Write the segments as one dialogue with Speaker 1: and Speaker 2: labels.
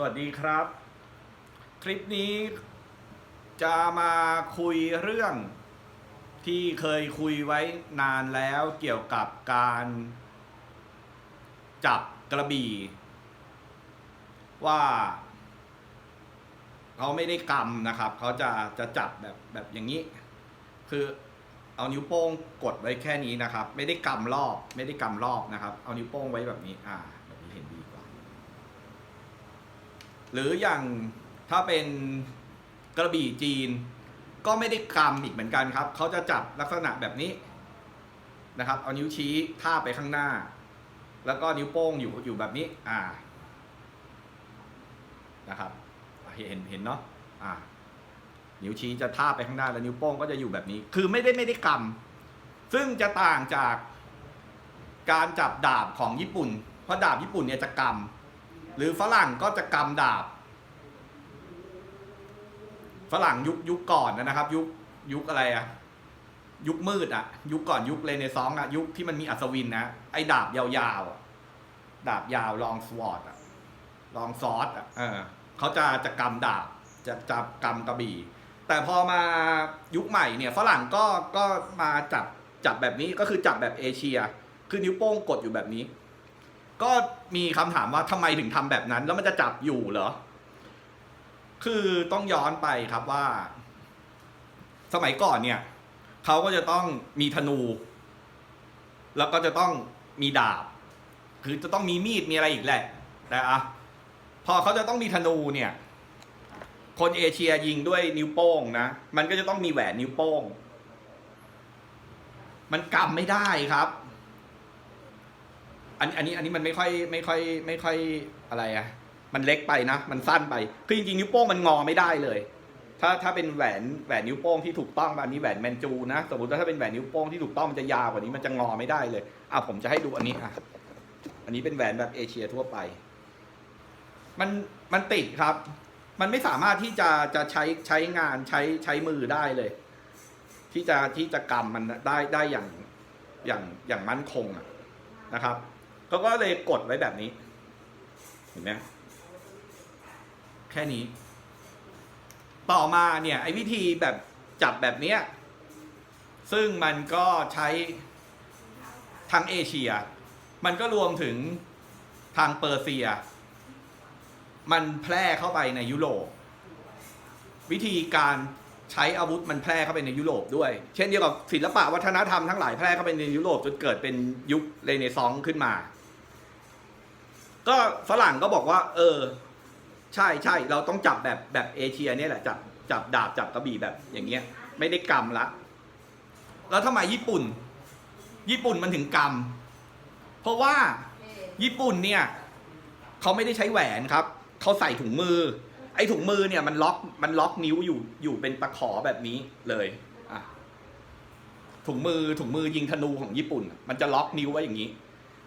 Speaker 1: สวัสดีครับ คลิปนี้จะมาคุยเรื่องที่เคยคุยไว้นานแล้วเกี่ยวกับการจับกระบี่ ว่าเขาไม่ได้กำนะครับ เขาจะจะจับแบบแบบอย่างนี้ คือเอานิ้วโป้งกดไว้แค่นี้นะครับ ไม่ได้กำรอบ ไม่ได้กำรอบนะครับ เอานิ้วโป้งไว้แบบนี้อ่าแบบนี้เห็นดีกว่า หรืออย่างถ้าเป็นกระบี่จีน ก็ไม่ได้กำอีกเหมือนกันครับ เขาจะจับลักษณะแบบนี้นะครับ เอานิ้วชี้ท่าไปข้างหน้า แล้วก็นิ้วโป้งอยู่อยู่แบบนี้ อ่า นะครับ เห็นเห็นเนาะ อ่า นิ้วชี้จะท่าไปข้างหน้าแล้วนิ้วโป้งก็จะอยู่แบบนี้ คือไม่ได้ไม่ได้กำซึ่งจะต่างจากการจับดาบของญี่ปุ่น เพราะดาบญี่ปุ่นเนี่ยจะกำ หรือฝรั่งก็จะกำดาบ ฝรั่งยุคยุคก่อนนะครับ ยุคยุคอะไรอะยุคมืดอะยุคก่อนยุคเรเนซองอะยุคที่มันมีอัศวินนะไอ้ดาบยาวๆดาบยาวลองสวอตอะลองซอสอะเออเขาจะจะกำดาบจะจับกำกระบี่ แต่พอมายุคใหม่เนี่ยฝรั่งก็ก็มาจับจับแบบนี้ก็คือจับแบบเอเชีย คือนิ้วโป้งกดอยู่แบบนี้ ก็มีคำถามว่าทำไมถึงทำแบบนั้น แล้วมันจะจับอยู่เหรอ คือต้องย้อนไปครับว่า สมัยก่อนเนี่ยเขาก็จะต้องมีธนู แล้วก็จะต้องมีดาบ คือจะต้องมีมีดมีอะไรอีกแหละแต่อะพอเขาจะต้องมีธนูเนี่ย คนเอเชียยิงด้วยนิ้วโป้งนะ มันก็จะต้องมีแหวนนิ้วโป้ง มันกำไม่ได้ครับ อันอันนี้อันนี้มันไม่ค่อยไม่ค่อยไม่ค่อยอะไรอะมันเล็กไปนะ มันสั้นไป คือจริงๆนิ้วโป้งมันงอไม่ได้เลย ถ้าถ้าเป็นแหวนแหวนนิ้วโป้งที่ถูกต้องอันนี้แหวนแมนจูนะ สมมติว่าถ้าเป็นแหวนนิ้วโป้งที่ถูกต้องมันจะยาวกว่านี้มันจะงอไม่ได้เลย อะผมจะให้ดูอันนี้อะ อันนี้เป็นแหวนแบบเอเชียทั่วไป มันมันติดครับ มันไม่สามารถที่จะจะใช้ใช้งานใช้ใช้มือได้เลย ที่จะที่จะกำมันได้ได้อย่างอย่างอย่างมั่นคงอะนะครับ เขาก็เลยกดไว้แบบนี้ เห็นไหมแค่นี้ ต่อมาเนี่ยไอ้วิธีแบบจับแบบเนี้ยซึ่งมันก็ใช้ทั้งเอเชีย มันก็รวมถึงทางเปอร์เซีย มันแพร่เข้าไปในยุโรป วิธีการใช้อาวุธมันแพร่เข้าไปในยุโรปด้วย เช่นเดียวกับศิลปะวัฒนธรรมทั้งหลายแพร่เข้าไปในยุโรปจนเกิดเป็นยุคเรเนซองส์ขึ้นมา ก็ฝรั่งก็บอกว่า เออ ใช่ใช่เราต้องจับแบบแบบเอเชียเนี่ยแหละจับจับดาบจับกระบี่แบบอย่างเงี้ย ไม่ได้กำละ แล้วทำไมญี่ปุ่น ญี่ปุ่นมันถึงกำเพราะว่าญี่ปุ่นเนี่ยเขาไม่ได้ใช้แหวนครับเขาใส่ถุงมือ ไอ้ถุงมือเนี่ยมันล็อกมันล็อกนิ้วอยู่อยู่เป็นตะขอแบบนี้เลยอะถุงมือถุงมือยิงธนูของญี่ปุ่น มันจะล็อกนิ้วไว้อย่างนี้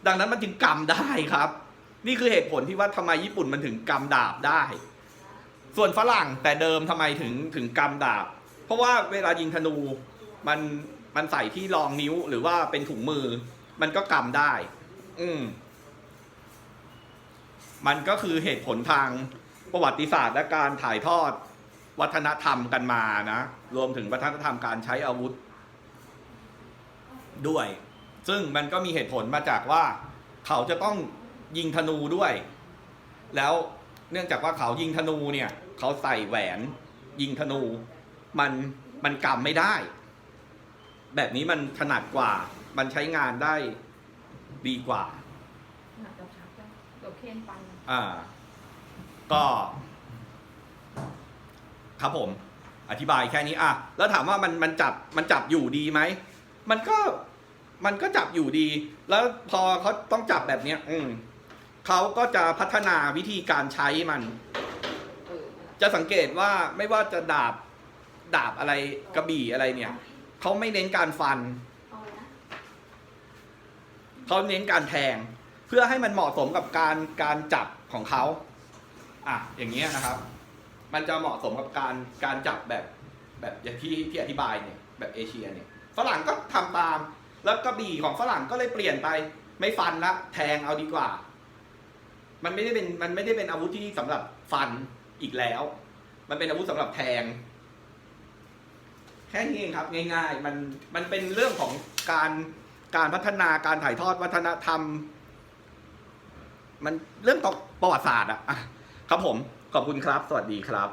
Speaker 1: ดังนั้นมันจึงกำได้ครับ นี่คือเหตุผลที่ว่าทำไมญี่ปุ่นมันถึงกำดาบได้ ส่วนฝรั่งแต่เดิมทำไมถึงถึงกำดาบ เพราะว่าเวลายิงธนูมันมันใส่ที่รองนิ้วหรือว่าเป็นถุงมือ มันก็กำได้ อืมมันก็คือเหตุผลทางประวัติศาสตร์และการถ่ายทอดวัฒนธรรมกันมานะ รวมถึงวัฒนธรรมการใช้อาวุธ ด้วย ซึ่งมันก็มีเหตุผลมาจากว่า เขาจะต้อง ยิงธนูด้วย แล้วเนื่องจากว่าเขายิงธนูเนี่ย เขาใส่แหวนยิงธนู มันมันกำไม่ได้ แบบนี้มันถนัดกว่า มันใช้งานได้ดีกว่า
Speaker 2: หนักกับชักจ้ะเดี๋ยวเคนปัน
Speaker 1: อ่า ก็ ครับผม อธิบายแค่นี้อะแล้วถามว่ามันมันจับมันจับอยู่ดีไหมมันก็มันก็จับอยู่ดี แล้วพอเขาต้องจับแบบเนี้ย อืม เขาก็จะพัฒนาวิธีการใช้มัน จะสังเกตว่าไม่ว่าจะดาบดาบอะไรกระบี่อะไรเนี่ยเขาไม่เน้นการฟัน
Speaker 2: เอาเลยนะ
Speaker 1: เขาเน้นการแทง เพื่อให้มันเหมาะสมกับการการจับของเขาอะอย่างเงี้ยนะครับ มันจะเหมาะสมกับการการจับแบบแบบอย่างที่ที่อธิบายเนี่ยแบบเอเชียเนี่ยฝรั่งก็ทำตาม แล้วกระบี่ของฝรั่งก็เลยเปลี่ยนไป ไม่ฟันละแทงเอาดีกว่า มันไม่ได้เป็นมันไม่ได้เป็นอาวุธที่สำหรับฟันอีกแล้ว มันเป็นอาวุธสำหรับแทง แค่นี้เองครับ ง่าย ๆ มันมันเป็นเรื่องของการการพัฒนาการถ่ายทอดวัฒนธรรม มันเรื่องต่อประวัติศาสตร์อะอะครับผมขอบคุณครับ สวัสดีครับ